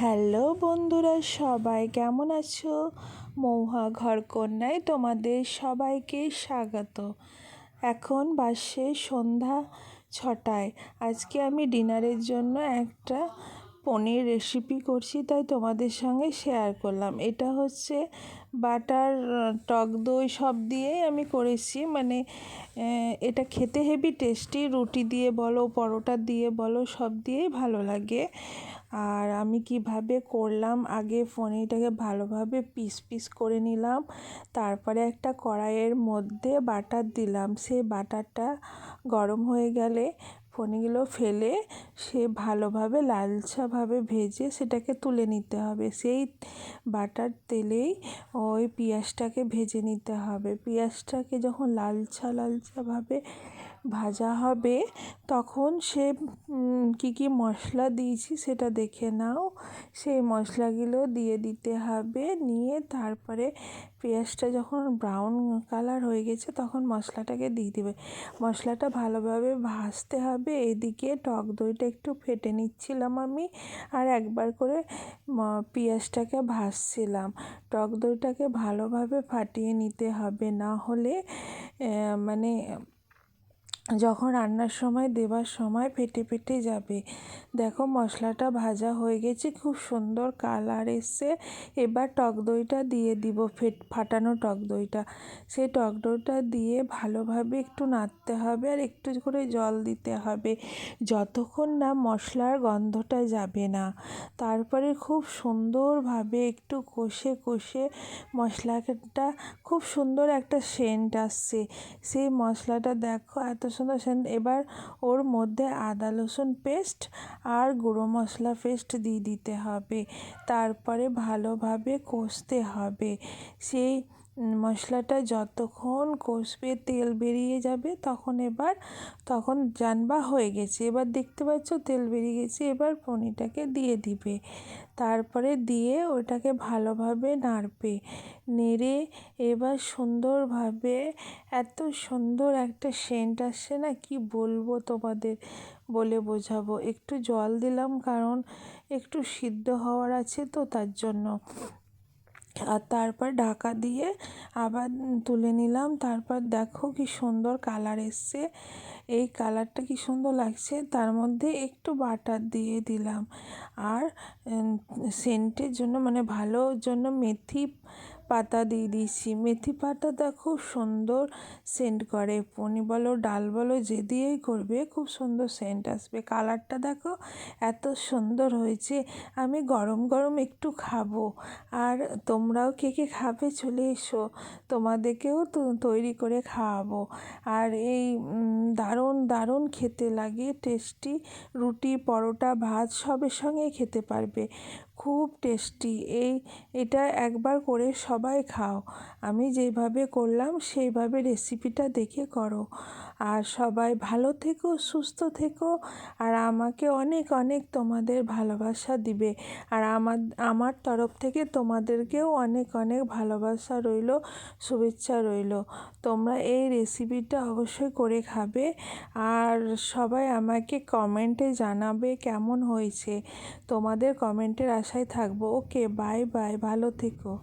Hello বন্ধুরা, সবাই কেমন আছো? মৌহা ঘর কন্যায় তোমাদের সবাইকে স্বাগত। এখন বাসে সন্ধ্যা ছটায়। আজকে আমি ডিনারের জন্য একটা পনির রেসিপি করছি, তাই তোমাদের সঙ্গে শেয়ার করলাম। এটা হচ্ছে বাটার টক দই সব দিয়েই আমি করেছি। মানে এটা খেতে হেভি টেস্টি রুটি দিয়ে বলো, পরোটা দিয়ে বলো, সব দিয়েই ভালো লাগে। আর আমি কীভাবে করলাম, আগে পনিরটাকে ভালোভাবে পিস পিস করে নিলাম। তারপরে একটা কড়াইয়ের মধ্যে বাটার দিলাম। সেই বাটারটা গরম হয়ে গেলে পনিরগুলো ফেলে সে ভালোভাবে লালচাভাবে ভেজে সেটাকে তুলে নিতে হবে। সেই বাটার তেলেই ওই পেঁয়াজটাকে ভেজে নিতে হবে। পেঁয়াজটাকে যখন লালচা লালচাভাবে ভাজা হবে, তখন সে কী কী মশলা দিয়েছি সেটা দেখে নাও। সেই মশলাগুলো দিয়ে দিতে হবে। নিয়ে তারপরে পেঁয়াজটা যখন ব্রাউন কালার হয়ে গেছে তখন মশলাটাকে দিয়ে দেবে। মশলাটা ভালোভাবে ভাজতে হবে। এদিকে টক দইটা একটু ফেটে নিচ্ছিলাম আমি আর একবার করে পেঁয়াজটাকে ভাজছিলাম। টক দইটাকে ভালোভাবে ফাটিয়ে নিতে হবে। না হলে মানে যখন রান্নার সময়, দেবার সময় ফেটে ফেটে যাবে। দেখো, মশলাটা ভাজা হয়ে গেছে, খুব সুন্দর কালার এসছে। এবার টক দইটা দিয়ে দিব, ফেট, ফাটানো টক দইটা। সেই টক দইটা দিয়ে ভালোভাবে একটু নাড়তে হবে আর একটু করে জল দিতে হবে। যতক্ষণ না মশলার গন্ধটা যাবে না। তারপরে খুব সুন্দরভাবে একটু কষে কষে মশলাটা, খুব সুন্দর একটা সেন্ট আসছে। সেই মশলাটা দেখো, এত সুন্দর সেন্ট এবার ওর মধ্যে আদা, রসুন পেস্ট আর গুঁড়ো মশলা পেস্ট দিয়ে দিতে হবে। তারপরে ভালোভাবে কষতে হবে। সেই মশলাটা যতক্ষণ কষবে, তেল বেরিয়ে যাবে, তখন এবার, তখন জানবা হয়ে গেছে। এবার দেখতে পাচ্ছ, তেল বেরিয়ে গেছে, এবার পনিরটাকে দিয়ে দিবে। তারপরে দিয়ে ওটাকে ভালোভাবে নাড়বে। নেড়ে এবার সুন্দরভাবে, এত সুন্দর একটা সেন্ট আসছে না, কি বলব তোমাদের বলে বোঝাবো। একটু জল দিলাম, কারণ একটু সিদ্ধ হওয়ার আছে তো, তার জন্য। আর তারপর ঢাকা দিয়ে আবার তুলে নিলাম। তারপর দেখো কি সুন্দর কালার এসছে। এই কালারটা কি সুন্দর লাগছে। তার মধ্যে একটু বাটার দিয়ে দিলাম। আর সেন্টের জন্য মানে ভালোর জন্য মেথি পাতা দিয়ে দিয়েছি মেথি পাতাটা খুব সুন্দর সেন্ট করে। পনি বলো, ডাল বলো, যে দিয়েই করবে, খুব সুন্দর সেন্ট আসবে। কালারটা দেখো, এত সুন্দর হয়েছে। আমি গরম গরম একটু খাব। আর তোমরাও কে কে খাবে চলে এসো। তোমাদেরকেও তো তৈরি করে খাওয়াবো। আর এই দারুণ দারুণ খেতে লাগে টেস্টি রুটি, পরোটা, ভাত, সবের সঙ্গেই খেতে পারবে। খুব টেস্টি এই, এটা একবার করে সবাই খাও। আমি যেভাবে করলাম, সেইভাবে রেসিপিটা দেখে করো। আর সবাই ভালো থেকো, সুস্থ থেকো। আর আমাকে অনেক অনেক তোমাদের ভালোবাসা দিবে। আর আমার আমার তরফ থেকে তোমাদেরকেও অনেক অনেক ভালোবাসা রইল, শুভেচ্ছা রইল। তোমরা এই রেসিপিটা অবশ্যই করে খাবে। আর সবাই আমাকে কমেন্টে জানাবে কেমন হয়েছে। তোমাদের কমেন্টের আশায় থাকব। ওকে বাই বাই ভালো থেকো।